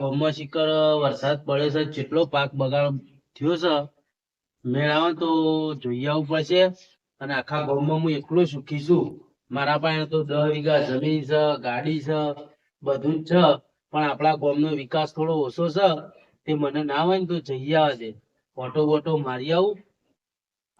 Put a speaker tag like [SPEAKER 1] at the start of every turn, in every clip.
[SPEAKER 1] ગામમાં વરસાદ પડ્યો છે. જેટલો પાક બગાડ થયો છે, મેળામાં તો જોઈ આવવું પડશે. અને આખા ગામમાં હું એકલો સુખી છું. મારા પાસે તો દસ વીઘા જમીન છે, ગાડી છે, બધું જ છે. પણ આપણા ગામનો વિકાસ થોડો ઓછો છે. તે મને ના હોય ને તો જઈ આવે છે ફોટો બોટો મારી આવું.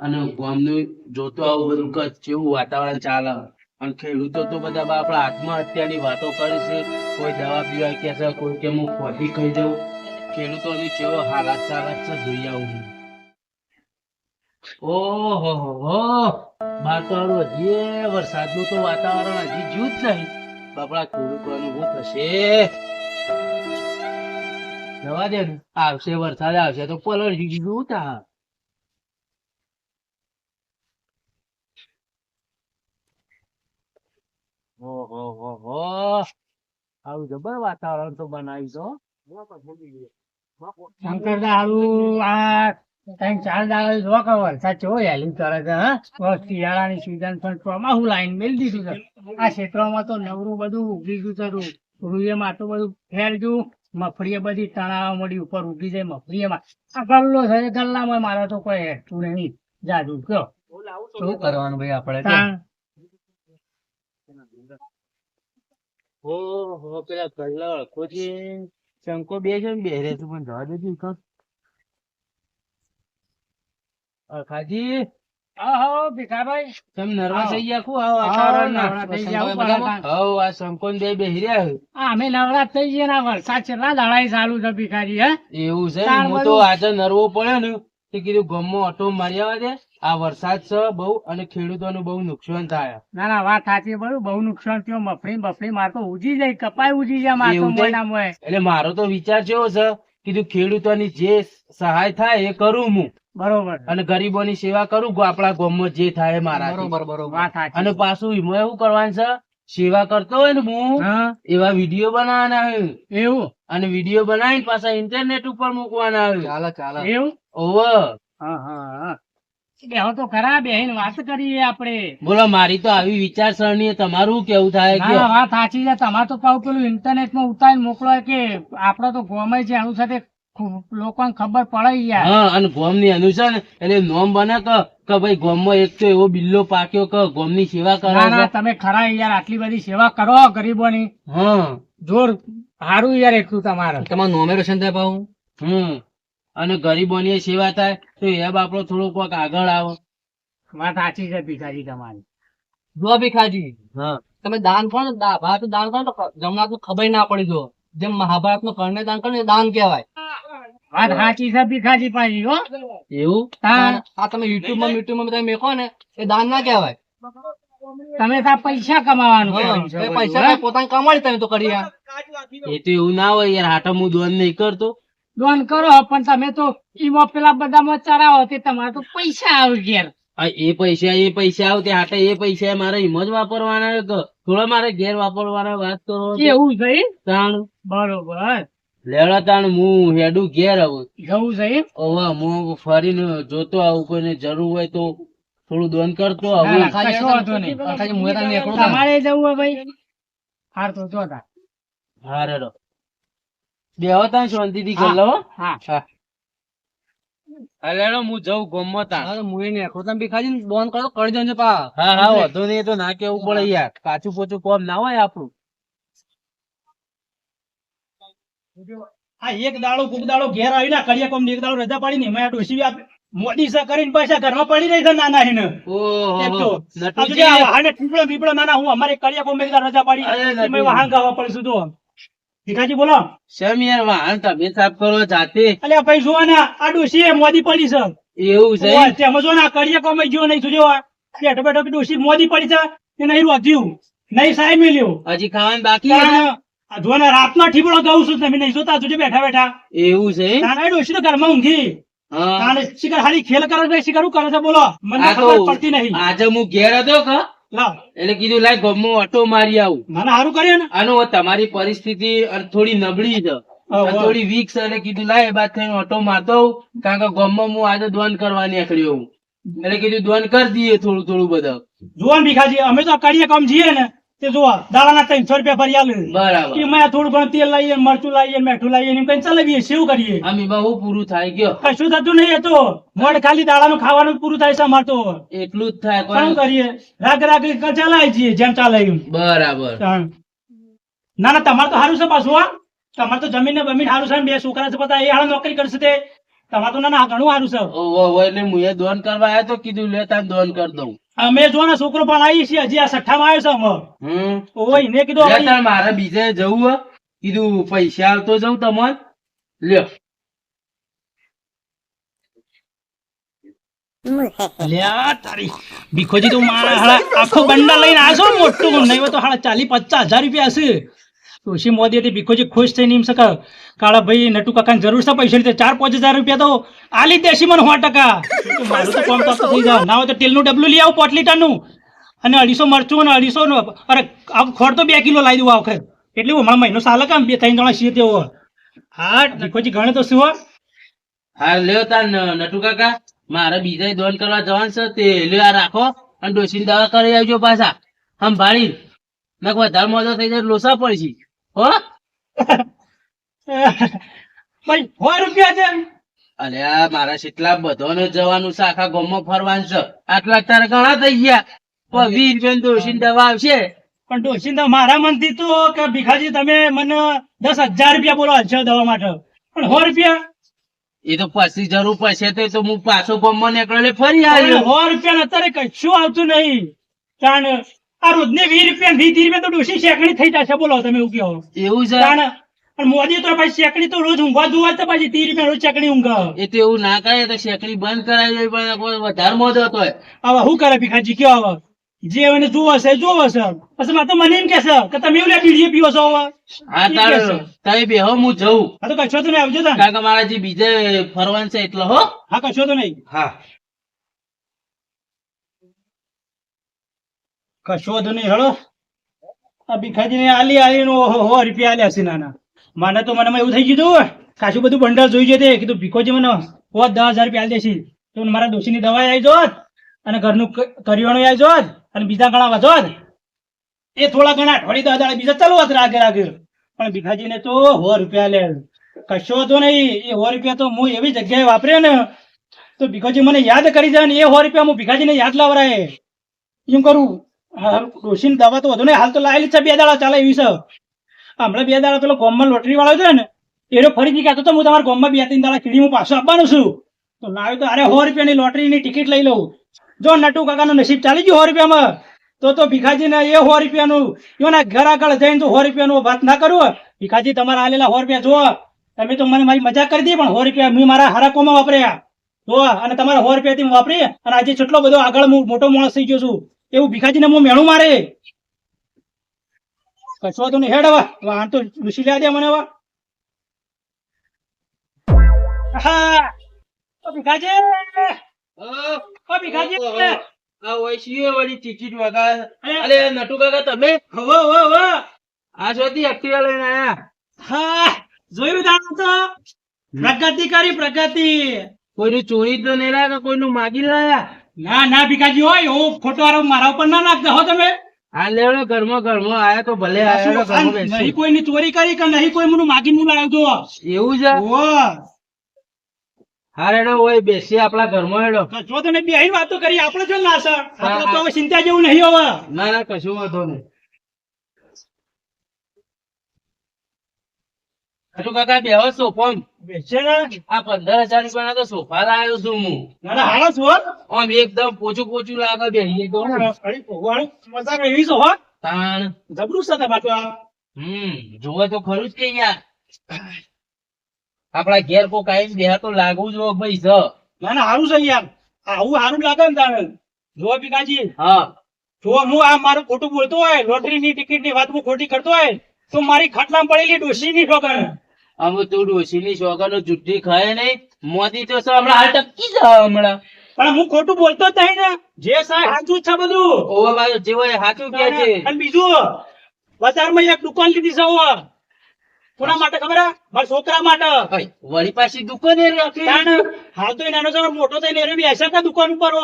[SPEAKER 1] અને ગામનું જોતો આવું બધું કચ્છ જેવું વાતાવરણ ચાલે. અને ખેડૂતો તો બધા આપણા આત્મહત્યાની વાતો કરે છે. કોઈ દવા પીવા કે કોઈ કે હું ખોટી કહી દઉં. ખેડૂતોની કેવો હાલાત ચાલાત છે જોઈ આવું ઓહો, હો તો હજી વરસાદનું તો વાતાવરણ હજી જ્યું જ નહીં બાપડા ખેડૂતોનું શું થશે. જવા દે આવશે, વરસાદ આવશે તો પલળ જીવું ઓહો હો હો આવું જબર વાતાવરણ તો બનાવી છો
[SPEAKER 2] શંકર દારૂ આ ત્રણ ચાર દાડા જો કે વરસાદ ચેવો હેલી કરે છે હા. શિયાળાની સિઝન પણ ચોમાસું લાઈન મેળ દીધું છે. આ ક્ષેત્રમાં તો નવરું બધું ઉગી ગયું છે રૂએ તો બધું ફેરજું મફળીએ બધી તણાવ મળી ઉપર ઉગી જાય મફળીએમાં. આ ગલ્લો છે ગલ્લામાં મારે તો કોઈ હેઠું નહીં. જાદુ કયો
[SPEAKER 3] શું કરવાનું ભાઈ આપણે?
[SPEAKER 1] ઓહો પેલા કલ્લા અળખો છે. શંકો બે છે ને બે રે તું પણ જવા દેજે ઈ કાં. અળખાજી
[SPEAKER 2] આહો ભીખાભાઈ.
[SPEAKER 1] તમે નર્વસ થઈ ગયા ખુ? આવો
[SPEAKER 2] આવો,
[SPEAKER 1] વાતાવરણના.
[SPEAKER 2] થઈ ગયા,
[SPEAKER 3] શંકો
[SPEAKER 2] આવું
[SPEAKER 3] બધામાં?
[SPEAKER 2] પડે
[SPEAKER 1] હઉ, આ શંકો ને બે બેહી
[SPEAKER 2] આ અમે નવરાત થઈ ગયા ના વરસાદ છેલ્લા દાડા ચાલુ છે ભીખાજી હે?
[SPEAKER 1] એવું છે હું તો આજે નરવો પડ્યો ને તે કીધું ગમમાં ઓટો મારી આવે છે. આ વરસાદ છે બહુ અને ખેડૂતોનું બહુ નુકસાન થાય.
[SPEAKER 2] ના ના વાત સાચી બરું બહુ નુકસાન થયું. મફળી મફળી માર તો ઉજી જાય કપાય ઉજી જાય માર તો
[SPEAKER 1] એવું એટલે મારો તો વિચાર કેવો છે. કીધું ખેડૂતોની જે સહાય થાય એ કરું હું.
[SPEAKER 2] બરોબર.
[SPEAKER 1] અને ગરીબોની સેવા કરું આપણા ગામમાં જે થાય મારા
[SPEAKER 3] બરોબર બરોબર.
[SPEAKER 2] વાત સાચી
[SPEAKER 1] અને પાછું એમાં એવું કરવાનું છે સેવા કરતો હોય ને હું એવા વીડિયો બનાવવાના
[SPEAKER 2] એવું?
[SPEAKER 1] અને વીડિયો બનાવીને પાછા ઇન્ટરનેટ ઉપર મૂકવાના આવ્યું
[SPEAKER 3] ચાલે ચાલે.
[SPEAKER 2] એવું?
[SPEAKER 1] ઓવ.
[SPEAKER 2] હા હા હા. બેહો તો ખરા બેહીને વાત કરીએ આપણે.
[SPEAKER 1] બોલો મારી તો આવી વિચારસરણી તમારું કેવું થાય કે?
[SPEAKER 2] વાત સાચી છે. તમારે તો પાછું પેલું ઇન્ટરનેટમાં ઉતારીને મોકલો કે આપડે તો ગોમે છે એનું સાથે લોકોને ખબર પડે યાર
[SPEAKER 1] હા અને ગોમની અનુસાર એટલે નોમ બને કે કે ભાઈ ગોમમાં એક તો એવો બિલ્લો પાક્યો કે ગોમની સેવા કરો
[SPEAKER 2] ના ના તમે ખરા યાર આટલી બધી સેવા કરો ગરીબોની.
[SPEAKER 1] હા.
[SPEAKER 2] જોર સારું યાર એટલું તમારે.
[SPEAKER 3] તમારું નોમેરેશન થાય
[SPEAKER 1] હમ. અને ગરીબોની સેવા થાય તો એ બાપડો થોડો કોક આગળ આવો.
[SPEAKER 2] વાત સાચી છે ભીખાજી તમારી.
[SPEAKER 3] જો ભીખાજી તમે દાન કરો ને ભારત દાન કરો તો જમણા તો ખબર ના પડી જો. જેમ મહાભારતનું કર્ણ દાન કરે ને દાન કહેવાય.
[SPEAKER 2] વાત સાચી છે ભીખાજી પાછી હો.
[SPEAKER 1] એવું?
[SPEAKER 3] આ તમે યુટ્યુબમાં યુટ્યુબમાં તમે મેકો ને એ દાન ના કહેવાય.
[SPEAKER 2] તમે તો પૈસા કમાવાનું
[SPEAKER 3] હા, પૈસા પોતાને કમાડી તમે તો કરી
[SPEAKER 1] એ તો એવું ના હોય યાર હાટો હું દોન નહીં કરતો.
[SPEAKER 2] લોન કરો પણ તમે તો એમાં પેલા બધામાં ચડાવો તે તમારે તો પૈસા આવે ઘેર.
[SPEAKER 1] એ પૈસા એ પૈસા આવે હાટે એ પૈસા મારે એમ જ વાપરવાના થોડા મારે ઘેર વાપરવાના વાત કરો?
[SPEAKER 2] એવું થઈ
[SPEAKER 1] તાણ.
[SPEAKER 2] બરોબર.
[SPEAKER 1] લેવડા તાણ હું હેડું ઘેર આવું
[SPEAKER 2] જવું છે?
[SPEAKER 1] હવે હું ફરીને જોતો આવું કોઈને જરૂર હોય તો થોડું દોન કરતો આવું.
[SPEAKER 2] તમારે જવું હોય ભાઈ. હાર તો જો તાર.
[SPEAKER 1] બેહો શાંતિથી
[SPEAKER 2] હા.
[SPEAKER 1] કરી હા.
[SPEAKER 2] હા.
[SPEAKER 1] જઉં ગોમમાં તાણ
[SPEAKER 3] મુએ ને એકલો તમે ભીખાજી ને દાન કરો કરી દેજો પા
[SPEAKER 1] હા હા વધુ નહીં તો ના કેવું પડે યાર. કાચું પોચું કોમ ના હોય આપણું.
[SPEAKER 4] આ એક દાડો કોક દાડો ઘેર આવી ના કરીએ કોમ એક દાડો રજા પાડી ને એમાં ડોસી આપે બી આપ- મોદી સા કરીને પૈસા ઘરમાં પડી રહી છે નાના હિને.
[SPEAKER 1] ઓહો
[SPEAKER 4] વાહને પીપળો પીપળો નાના હું અમારે કરીએ કોમ એક દાડો રજા પાડી. એમાં વાહન ગાવા પડશું તો ભીખાજી બોલો.
[SPEAKER 1] શેમ યાર વાહન તમે સાફ કરો જાતે.
[SPEAKER 4] અલ્યા ભાઈ જુઓ ને આ ડોસી મોદી પડી છે.
[SPEAKER 1] એવું છે
[SPEAKER 4] તેમાં જો ને કરીએ કોમ જો નહીં જોજો. બેઠો બેઠો ડોસી મોદી પડી છે એ નહીં રોધ્યું નહીં સાહેબ મેલ્યું.
[SPEAKER 1] હજી ખાવાનું બાકી
[SPEAKER 4] આ જો ને રાતનો ઠીબડો ગાઉં છું તમે નહીં જોતા જોજો બેઠા બેઠા.
[SPEAKER 1] એવું છે
[SPEAKER 4] તાણા ડોસી તો ઘરમાં ઊંઘી. શિકાર ખાલી ખેલ કરે શિકાર કરે છે બોલો. મને ખબર પડતી નહીં.
[SPEAKER 1] આજે હું ઘેર હતો કે એટલે કીધું લાય ગમો ઓટો મારી આવું.
[SPEAKER 4] મને સારું કર્યું ને.
[SPEAKER 1] આનો તમારી પરિસ્થિતિ થોડી નબળી છે. થોડી વીક છે એટલે કીધું લાય બાદ થઈને ઓટો મારતો કારણ કે ગમમાં હું આજે દોન કરવા નીકળ્યો હું. એટલે કીધું દોન કરી દઈએ થોડું થોડું બધા
[SPEAKER 4] જુઓ ને ભીખાજી અમે તો કરીએ કામ જઈએ ને. તે જુઓ દાડાના ત્રણસો રૂપિયા ભરી આલે.
[SPEAKER 1] બરાબર.
[SPEAKER 4] એમાં થોડું ઘણું તેલ લાવીએ મરચું લાવીએ મેઠું લાવીએ એમ કઈ ચલાવીએ શું કરીએ?
[SPEAKER 1] આમ બહુ પૂરું થાય ગયો.
[SPEAKER 4] કશું થતું નહીં તો. મોડ ખાલી દાડાનું ખાવાનું પૂરું થાય છે અમારે તો.
[SPEAKER 1] એટલું જ થાય
[SPEAKER 4] શું કરીએ? રાગ રાગ ચલાવી છીએ જેમ ચાલે એમ.
[SPEAKER 1] બરાબર.
[SPEAKER 4] ના ના તમારે તો સારું છે પાછું હા. તમારે તો જમીન ને બમીન સારું છે બે છોકરા છે બધા એ હાલ નોકરી કરશે તે. તમારે તો ના ઘણું સારું છે.
[SPEAKER 1] એટલે હું એ દોન કરવા આવ્યો તો કીધું લે તાન દોન કરી દઉં.
[SPEAKER 4] અમે જો ને છોકરો પણ આવી છીએ હજી આ છઠ્ઠામાં આવ્યો છે અમે. ઓય એને કીધું
[SPEAKER 1] મારે બીજે જવું કીધું પૈસા આવતો જવું તમને. લ્યો.
[SPEAKER 4] ભીખોજી તું મારા આખો બંડા લઈને આવશો મોટું. નહીં તો હાડા ચાલી પચાસ હજાર રૂપિયા હશે. તુલસી મોદી હતી ભીખોજી ખુશ થઈને એમ શકે કાળા ભાઈ નટુ કાકાને જરૂર છે પૈસા લીધે? ચાર પાંચ હજાર રૂપિયા તો આલી દેશી મને સો ટકા. મારું તો કામ તો થઈ જાય. ના હોય તો તેલનું ડબલું લઈ આવું પાંચ લીટરનું. અને અઢીસો મરચું અને અઢીસો અરે આ ખોળ તો બે કિલો લાવી દઉં આ વખત. એટલે હમણાં મહિનો સાલ કામ બે ત્રણ જણા છીએ તેવો હા ભીખોજી ગણે તો શું હો?
[SPEAKER 1] લ્યો તાર નટુ કાકા મારે બીજા દોન કરવા જવાનું છે તે લ્યો આ રાખો. અને ડોસીની દવા કરી આવજો પાછા. સંભાળી. નક વધારે મોજો થઈ જાય લોસા પડી પડશે હો?
[SPEAKER 4] ભાઈ સો રૂપિયા છે.
[SPEAKER 1] અરે મારા શીતલા બધાને જવાનું છે આખા ગામમાં ફરવાનું છે. આટલા તારે ઘણા થઈ ગયા. વીસ રૂપિયા ડોસીની દવા આવશે.
[SPEAKER 4] પણ ડોશીંદા મારા મનથી તો કે ભીખાજી તમે મને દસ હજાર રૂપિયા બોલો છે દવા માટે. પણ સો રૂપિયા?
[SPEAKER 1] એ તો પછી જરૂર પડશે તો હું પાછો ગામમાં નીકળે ફરી આવ્યો.
[SPEAKER 4] સો રૂપિયા અત્યારે કશું આવતું નહીં. કારણ આ રોજને વીસ રૂપિયા વીસ રૂપિયા તો ડોશી શેકણી થઈ જશે બોલો તમે એવું કહો.
[SPEAKER 1] એવું છે?
[SPEAKER 4] પણ મોદી તો પછી તો રોજ ઊંઘવા જોવા તો પછી ત્રીસ રૂપિયા રોજ શેકણી ઊંઘ.
[SPEAKER 1] એ તો એવું ના કરે તો શેકડી બંધ કરાવી દે પણ વધારે મોજો હતો
[SPEAKER 4] હવે શું કરે ભીખાજી કયો હવે જે એને જોવો છે જોવો છે. પછી મારે મને એમ કે છે કે તમે એવું બીડીએ પીવો છો હવે
[SPEAKER 1] હા તારે તમે બેહો હું જઉં.
[SPEAKER 4] હા તો કશો તો નહીં આવજો તા.
[SPEAKER 1] મારા જે બીજે ફરવાનું છે એટલે હો.
[SPEAKER 4] હા કશો તો નહીં.
[SPEAKER 1] હા.
[SPEAKER 4] કશો વાંધો નહીં, હળો. આ ભીખાજીને આલી આલીને હો, રૂપિયા આલ્યા છે, નાના. મને તો મને એવું થઈ ગયું કાશું બધું ભંડાર જોઈ જતે કીધું, ભીખોજી મને હોત દસ હજાર રૂપિયા આલી દેશે તો મારા ડોશીની દવા આવી જોત, અને ઘરનું કરિયાણું આવી જોત, અને બીજા ઘણા વધોત એ થોડા ઘણા અઠવાડિયે દસ હજાર બીજા ચાલુ હોત રાગે રાગે. પણ ભીખાજીને તો હો રૂપિયા લે કશો હતો નહીં, એ સો રૂપિયા તો હું એવી જગ્યાએ વાપરે ને, તો ભીખાજી મને યાદ કરી જાય ને, એ સો રૂપિયા હું ભીખાજીને યાદ લાવરાય. એમ કરું હા, ડોશીની દવા તો વધુ નહીં. હાલ તો લાયેલી છે બે દાડા ચાલે એવી છે. હમણાં બે દાડા પેલો ગોમમાં લોટરી વાળો છે ને, એનો ફરીથી કહેતો તો હું તમારા ગોમમાં બે ત્રણ દાડા કીડી હું પાછો આપવાનો છું. તો લાવ્યો તો, અરે, સો રૂપિયાની લોટરીની ટિકિટ લઈ લઉં. જો નટુ કાકાનું નસીબ ચાલી ગયું સો રૂપિયામાં, તો તો ભીખાજીને એ સો રૂપિયાનું, એના ઘર આગળ જઈને તો સો રૂપિયાનું વાત ના કરું ભીખાજી, તમારા આલેલા સો રૂપિયા જુઓ. તમે તો મને મારી મજાક કરી દી પણ સો રૂપિયા મેં મારા હરાકોમાં વાપર્યા. જો અને તમારા સો રૂપિયાથી વાપરી, અને આજે કેટલો બધો આગળ હું મોટો માણસ થઈ ગયો છું. એવું ભીખાજીને હું મેણું મારે? કશો તો નહીં હેડ હવે. વાહન તો લૂસી લે દે મને હવે. હા ભીખાજી! ઓ ભીખાજી!
[SPEAKER 1] આ વૈશ્ય વાળી ટિકિટ વગર અરે નટુ કાકા તમે?
[SPEAKER 4] હવો હવો હવો.
[SPEAKER 1] આ શોધી એક્ટિવા લઈને આયા.
[SPEAKER 4] હા જોયું દાણો તો? પ્રગતિ કરી પ્રગતિ.
[SPEAKER 1] કોઈનું ચોરી તો નહીં લાગે કોઈનું માગી લાયા?
[SPEAKER 4] ના ના ભીખાજી હોય એવો ખોટો આરોપ મારા ઉપર ના નાખતા. હો તમે?
[SPEAKER 1] આ લેવડો ઘરમાં ઘરમાં આયા તો ભલે આયા
[SPEAKER 4] નહીં કોઈની ચોરી કરી કે નહીં કોઈ મને માગીને લાવ્યો તો?
[SPEAKER 1] એવું છે?
[SPEAKER 4] ઓહો
[SPEAKER 1] હારે રેડો હોય બેસી આપણા ઘરમાં એડો
[SPEAKER 4] કશો તો નહીં બેહીને વાતો કરી આપણે જો ના સર. આપણે તો ચિંતા જેવું નહીં હવે.
[SPEAKER 1] ના ના કશું વાંધો નહીં. નટુ કાકા બેહો સોફા
[SPEAKER 4] બેસે ને?
[SPEAKER 1] આ પંદર હજાર રૂપિયાના તો સોફા લાવ્યો છું હું.
[SPEAKER 4] ના ના છો
[SPEAKER 1] આમ એકદમ પોચું પોચું લાગે બેહીએ તો
[SPEAKER 4] મજા એવી છો
[SPEAKER 1] તાણ.
[SPEAKER 4] જબરું છે તમારે તો
[SPEAKER 1] હમ જોવે તો ખરું જ કે યાર. આપડા ઘેર કો કાઈ બેહા તો લાગવું જ ભાઈ છે
[SPEAKER 4] ના ના સારું છે યાર. આવું સારું લાગે ને તારે. જો ભીખાજી.
[SPEAKER 1] હા.
[SPEAKER 4] જો હું આ મારું ખોટું બોલતો હોય ટિકિટની વાત હું ખોટી કરતો હોય તો મારી ખાટલામાં પડેલી ડોશીની ઠોકર.
[SPEAKER 1] અમે તું ડોશીની સોગનો જુઠ્ઠી ખાય નહીં મોદી તો છે હમણાં હાલ ટપકી જાવ હમણાં.
[SPEAKER 4] પણ હું ખોટું બોલતો જ નહીં ને. જે સાહેબ સાચું છે બધું.
[SPEAKER 1] ઓવા બાજુ જે હોય સાચું કે છે.
[SPEAKER 4] અને બીજું બજારમાં એક દુકાન લીધી છે હું કોના માટે ખબર? મારા છોકરા માટે.
[SPEAKER 1] વળી પાછી દુકાન
[SPEAKER 4] હાલ તો નાનો જરા મોટો થઈને એને બી હશે દુકાન ઉપર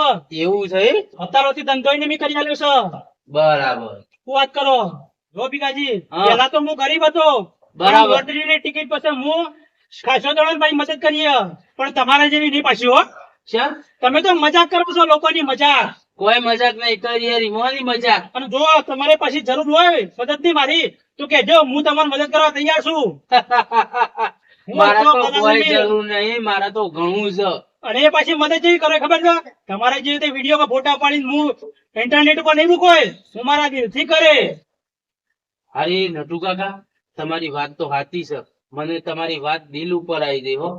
[SPEAKER 1] એવું છે?
[SPEAKER 4] અત્યારોથી ધંધો ને મેં કરી આલ્યો છે.
[SPEAKER 1] બરાબર.
[SPEAKER 4] શું વાત કરો? જો
[SPEAKER 1] હા.
[SPEAKER 4] પેલા તો હું ગરીબ હતો.
[SPEAKER 1] બરાબર.
[SPEAKER 4] લોટરીની ટિકિટ પછી હું ખાસો દોડો ભાઈ મદદ કરીએ. પણ તમારા જેવી નહીં પાછી હો. તમે તો મજાક કરો છો લોકોની મજાક.
[SPEAKER 1] કોઈ મજાક નહીં કરી રીમોની મજાક.
[SPEAKER 4] અને જો તમારે પછી જરૂર હોય મદદની મારી તો કેજો હું તમારી મદદ કરવા તૈયાર છું.
[SPEAKER 1] મારા
[SPEAKER 4] તો
[SPEAKER 1] કોઈ
[SPEAKER 4] નહીં.
[SPEAKER 1] જરૂર નહીં મારા તો ઘણું છે.
[SPEAKER 4] અને એ પાછી મદદ જેવી કરે ખબર છે? તમારે જે રીતે વીડિયો ફોટા પાડીને હું ઇન્ટરનેટ ઉપર નહીં મૂકો હું મારા દિલથી કરે.
[SPEAKER 1] અરે નટુ કાકા તમારી વાત તો સાચી છે. મને તમારી વાત દિલ ઉપર આવી ગઈ હો.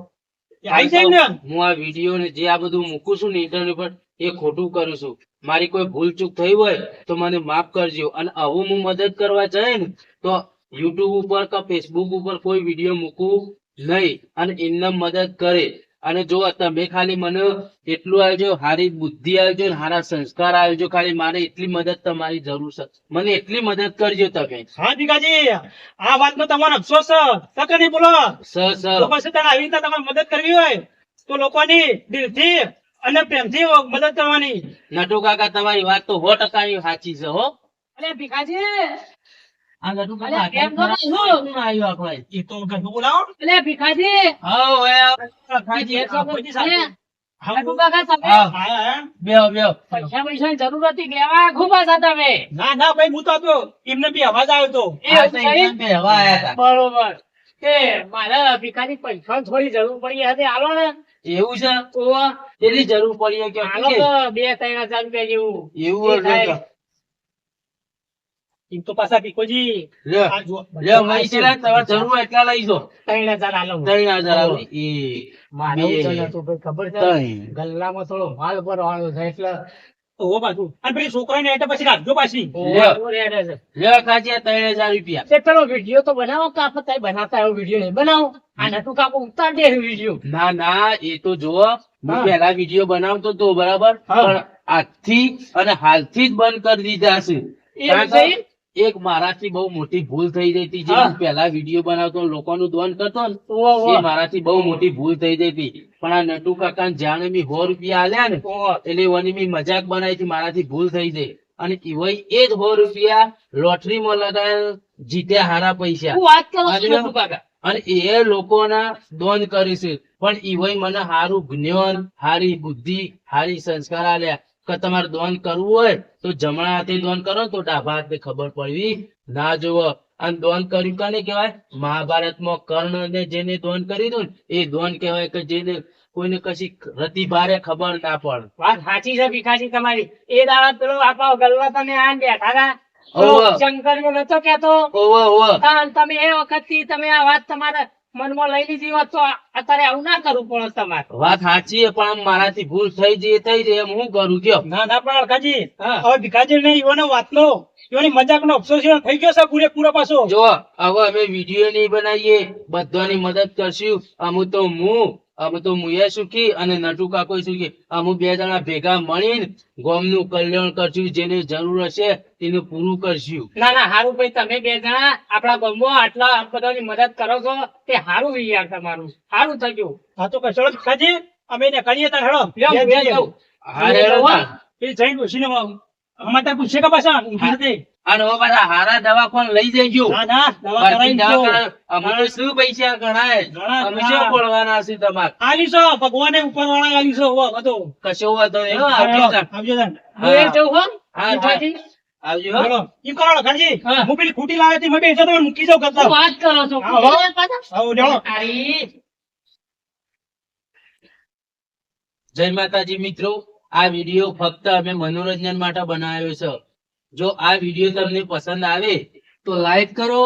[SPEAKER 1] હું આ વીડિયો ને જે આ બધું મૂકું છું ને ઇન્ટરનેટ પર એ ખોટું કરું છું. મારી કોઈ ભૂલ ચૂક થઈ હોય તો મને માફ કરજો. અને આવું હું મદદ કરવા જાય ને તો યુટ્યુબ ઉપર કે ફેસબુક ઉપર કોઈ વીડિયો મૂકવું નહીં. અને એમને મદદ કરે. અને જો તમે ખાલી મને એટલું આવજો સારી બુદ્ધિ આવજો ને સારા સંસ્કાર આવજો ખાલી મારે એટલી મદદ તમારી જરૂર છે. મને એટલી મદદ કરજો તમે.
[SPEAKER 4] હા ભીખાજી આ વાત નો તમારો અફસોસ છે. તકે નહીં બોલો.
[SPEAKER 1] સર સર
[SPEAKER 4] પછી તારે આવી રીતે તમારે મદદ કરવી હોય તો લોકોની દિલથી અને પ્રેમથી મદદ કરવાની.
[SPEAKER 1] નટુ કાકા તમારી વાત તો સો ટકા સાચી છે હો.
[SPEAKER 2] અરે ભીખાજી પૈસા જરૂર હતી લેવા? ખૂબ હતા તમે?
[SPEAKER 4] ના ના ભાઈ હું તો એમને બી અવાજ આવ્યો હતો
[SPEAKER 2] બરોબર. મારા ભીખાજી પૈસા થોડી જરૂર પડી હતી આલો ને.
[SPEAKER 1] એવું છે?
[SPEAKER 2] તો
[SPEAKER 1] તેની જરૂર પડી કે
[SPEAKER 2] બે ત્રણ હજાર રૂપિયા જેવું.
[SPEAKER 1] એવું
[SPEAKER 4] એમ તો પાછા ભીખોજી આ
[SPEAKER 1] તમારે જરૂર એટલા લઈ જો.
[SPEAKER 2] આલો તો ખબર છે? ગલ્લામાં થોડો માલ છે એટલે
[SPEAKER 4] પાછું અને પેલી છોકરાને એટલે પછી રાખજો પાછી.
[SPEAKER 1] લ્યો.
[SPEAKER 2] ઓવર હેડ છે.
[SPEAKER 1] લ્યો કાચી આ ત્રણ હજાર રૂપિયા.
[SPEAKER 2] તે પેલો વીડિયો તો બનાવો કે આપણે તાઈ બનાવતા એવો વીડિયો નહીં? બનાવો. આ નટુ કાકો ઉતાર દે વીડિયો.
[SPEAKER 1] ના ના એ તો જુઓ. હું વીડિયો બનાવતો તો બરાબર. પણ આજથી અને હાલથી જ બંધ કરી દીધા છે? એક મારાથી બહુ મોટી ભૂલ થઈ હતી. જે
[SPEAKER 2] હું.
[SPEAKER 1] પેલા વીડિયો બનાવતો લોકોનું દોન કરતો ને. એ મારાથી બહુ મોટી ભૂલ થઈ હતી. પણ આ નટુ કાકા જાણે મી સો રૂપિયા આલ્યા ને એટલે એની મી મજાક બનાવી હતી મારાથી ભૂલ થઈ ગઈ અને એવાય એ જ સો રૂપિયા લોટરીમાં લગાવ્યા જીત્યા હારા પૈસા.
[SPEAKER 2] વાત કરો
[SPEAKER 1] અને-
[SPEAKER 2] કાકા?
[SPEAKER 1] અને એ લોકોના દોન કરી છે પણ એવાય મને સારું જ્ઞાન હારી બુદ્ધિ હારી સંસ્કાર આલ્યા. કે તમારે દોન કરવું હોય તો જમણા હાથે દોન કરો તો ડાભા હાથે ખબર પડવી ના જુઓ. અને દોન કર્યું કોને કહેવાય? મહાભારતમાં કર્ણને જેને દોન કરી દો એ દોન કહેવાય કે જેને કોઈને કશી રતી ભારે ખબર ના પડે.
[SPEAKER 2] વાત સાચી છે ભીખાજી તમારી. એ દાડા પેલો આપણા ગલ્લા તમે આ બેઠા હતા. શંકર નો નતો કેતો તમે એ વખતથી તમે આ વાત તમારા મનમાં લઈ લીધી હોત તો અત્યારે આવું ના કરવું પડે તમારે.
[SPEAKER 1] વાત સાચી પણ આમ મારાથી ભૂલ થઈ જઈ થઈ જાય એમ હું કરું? કયો?
[SPEAKER 4] ના ના પણ અલકાજી હવે ભીખાજી ને ઈવોનો વાતનો ઈવોની મજાકનો અફસોસ થઈ ગયો છે પૂરેપૂરો પાછો.
[SPEAKER 1] જો હવે અમે વીડિયો નહીં બનાવીએ બધાની મદદ કરશું. અમુ તો હું અમે તો મુએ સુખી અને નટુ કાકો સુખી. અમુ બે જણા ભેગા મળીને ગામનું કલ્યાણ કરશું જેને જરૂર હશે તેને પૂરું કરશું.
[SPEAKER 2] ના ના હારું ભાઈ તમે બે જણા આપણા ગામમાં આટલા બધાની મદદ કરો છો તે હારું વિચાર તમારું. હારું ગયું.
[SPEAKER 4] હા તો કશો ભીખાજી અમે એને કરીએ તાર હેડો. બે જઈને ડોશીને અમારે પૂછે કે પાછા.
[SPEAKER 1] અને હવે પાછા હારા દવાખાને લઈ જજો
[SPEAKER 4] ના ના દવા કરાવી
[SPEAKER 1] દવા
[SPEAKER 4] દો.
[SPEAKER 1] શું પૈસા ગણાય
[SPEAKER 4] ઘણા,
[SPEAKER 1] અમે શું પડવાના છે તમારે
[SPEAKER 4] આલી છો ભગવાને ઉપર વાળા આલી છો બધો
[SPEAKER 1] કશો વાંધો નહીં આવજો
[SPEAKER 4] આવજો તાન.
[SPEAKER 2] હું એ જઉં હો
[SPEAKER 1] આવજો હો.
[SPEAKER 4] હેડો. કરો લખાણજી.
[SPEAKER 2] હું
[SPEAKER 4] પેલી ખૂટી લાવી હતી મેં બેસી તો મૂકી જાઉં કરતા
[SPEAKER 2] વાત કરો છો
[SPEAKER 4] હા, હો.
[SPEAKER 2] પાછા?
[SPEAKER 4] આવો જાઓ.
[SPEAKER 1] જય માતાજી મિત્રો આ વીડિયો ફક્ત અમે મનોરંજન માટે બનાવ્યો છે જો આ વીડિયો તમને પસંદ આવે તો લાઈક કરો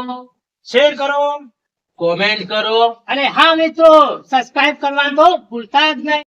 [SPEAKER 4] શેર કરો
[SPEAKER 1] કોમેન્ટ કરો.
[SPEAKER 2] અને હા મિત્રો સબસ્ક્રાઇબ કરવાનું તો ભૂલતા જ નહીં.